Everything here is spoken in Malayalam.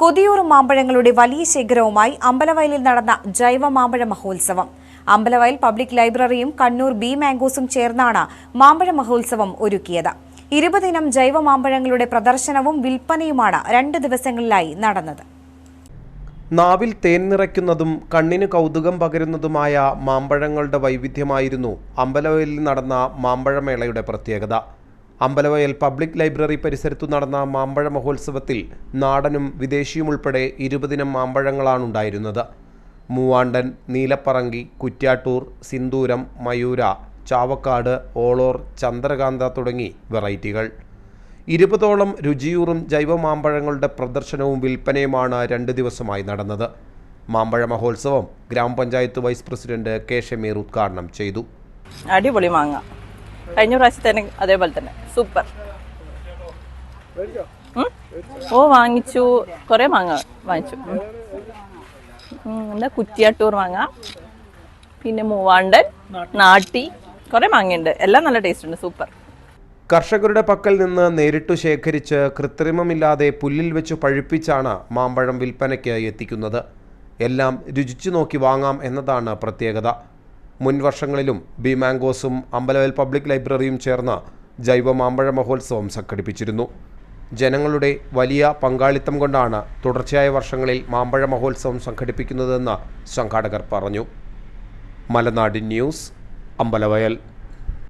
കൊതിയൂറും മാമ്പഴങ്ങളുടെ വലിയ ശേഖരവുമായി അമ്പലവയലിൽ നടന്ന ജൈവ മാമ്പഴ മഹോത്സവം. അമ്പലവയൽ പബ്ലിക് ലൈബ്രറിയും കണ്ണൂർ ബി മാംഗോസും ചേർന്നാണ് മാമ്പഴ മഹോത്സവം ഒരുക്കിയത്. ഇരുപതിനം ജൈവ മാമ്പഴങ്ങളുടെ പ്രദർശനവും വിൽപ്പനയുമാണ് രണ്ട് ദിവസങ്ങളിലായി നടന്നത്. നാവിൽ തേൻ നിറയ്ക്കുന്നതും കണ്ണിന് കൗതുകം പകരുന്നതുമായ മാമ്പഴങ്ങളുടെ വൈവിധ്യമായിരുന്നു അമ്പലവയലിൽ നടന്ന മാമ്പഴമേളയുടെ പ്രത്യേകത. അമ്പലവയൽ പബ്ലിക് ലൈബ്രറി പരിസരത്തു നടന്ന മാമ്പഴ മഹോത്സവത്തിൽ നാടനും വിദേശിയും ഉൾപ്പെടെ ഇരുപതിനം മാമ്പഴങ്ങളാണ് ഉണ്ടായിരുന്നത് മൂവാണ്ടൻ നീലപ്പറങ്കി കുറ്റ്യാട്ടൂർ സിന്ദൂരം മയൂര ചാവക്കാട് ഓളോർ ചന്ദ്രകാന്ത തുടങ്ങി വെറൈറ്റികൾ. ഇരുപതോളം രുചിയൂറും ജൈവ മാമ്പഴങ്ങളുടെ പ്രദർശനവും വിൽപ്പനയുമാണ് രണ്ട് ദിവസമായി നടന്നത്. മാമ്പഴ മഹോത്സവം ഗ്രാമപഞ്ചായത്ത് വൈസ് പ്രസിഡന്റ് കെ ഷമീർ ഉദ്ഘാടനം ചെയ്തു. അടിപൊളി മാങ്ങ. കഴിഞ്ഞ പ്രാവശ്യത്തേന് അതേപോലെ തന്നെ. സൂപ്പർ ഓ വാങ്ങിച്ചു. കുറേ മാങ്ങ വാങ്ങിച്ചു. എന്താ കുറ്റിയാട്ടൂർ മാങ്ങ. പിന്നെ മൂവാണ്ടൻ നാട്ടി. കുറേ മാങ്ങയുണ്ട്. എല്ലാം നല്ല ടേസ്റ്റ് ഉണ്ട്. സൂപ്പർ കർഷകരുടെ പക്കൽ നിന്ന് നേരിട്ടു ശേഖരിച്ച് കൃത്രിമമില്ലാതെ പുല്ലിൽ വെച്ച് പഴുപ്പിച്ചാണ് മാമ്പഴം വിൽപ്പനയ്ക്ക് എത്തിക്കുന്നത്. എല്ലാം രുചിച്ചു നോക്കി വാങ്ങാം എന്നതാണ് പ്രത്യേകത. മുൻ വർഷങ്ങളിലും ബി മാംഗോസും അമ്പലവൽ പബ്ലിക് ലൈബ്രറിയും ചേർന്ന് ജൈവ മാമ്പഴ മഹോത്സവം സംഘടിപ്പിച്ചിരുന്നു. ജനങ്ങളുടെ വലിയ പങ്കാളിത്തം കൊണ്ടാണ് തുടർച്ചയായ വർഷങ്ങളിൽ മാമ്പഴ മഹോത്സവം സംഘടിപ്പിക്കുന്നതെന്ന് സംഘാടകർ പറഞ്ഞു. മലനാടിൻ ന്യൂസ് അമ്പലവയൽ.